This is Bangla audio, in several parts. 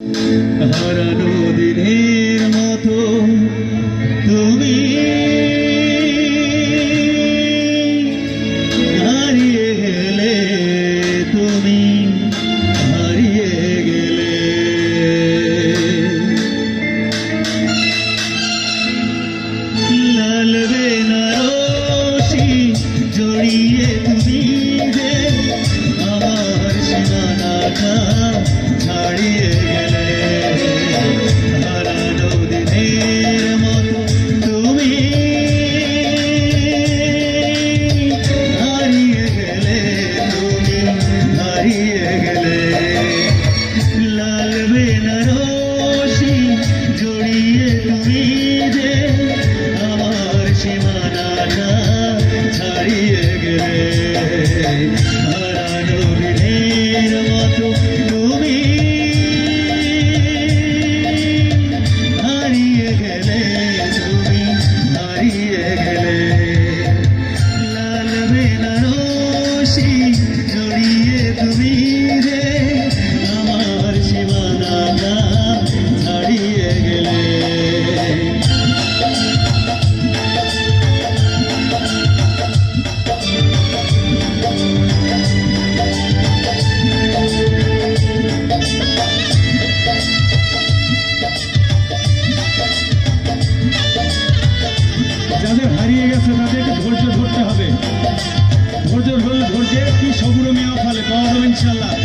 হারানো দিনের মতো তুমি হারিয়ে গেলে তুমি হারিয়ে গেলে। লাল বেনারসি জড়িয়ে তুমি যে जी inshallah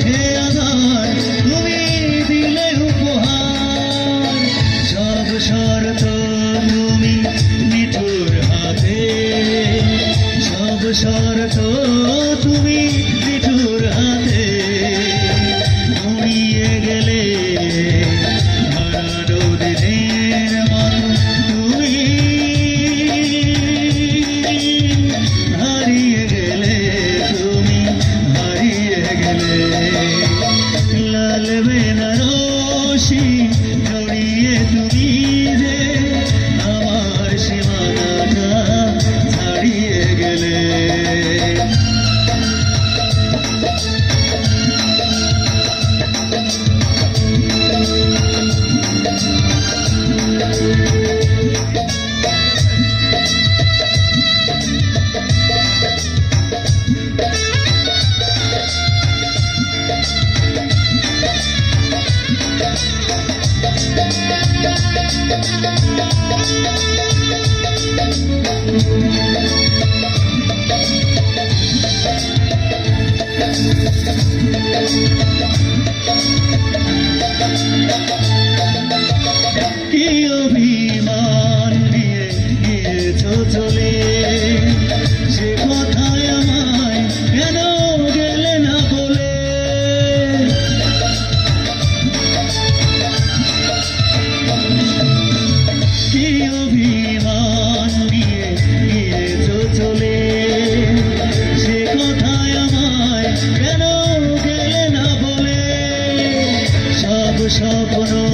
চোখে আধার তুমি দিলে উপহার। সব শর্ত তুমি নিঠুর হাতে। সব শর্ত কি অভিমান নিয়ে গিয়েছ চলে। কোনো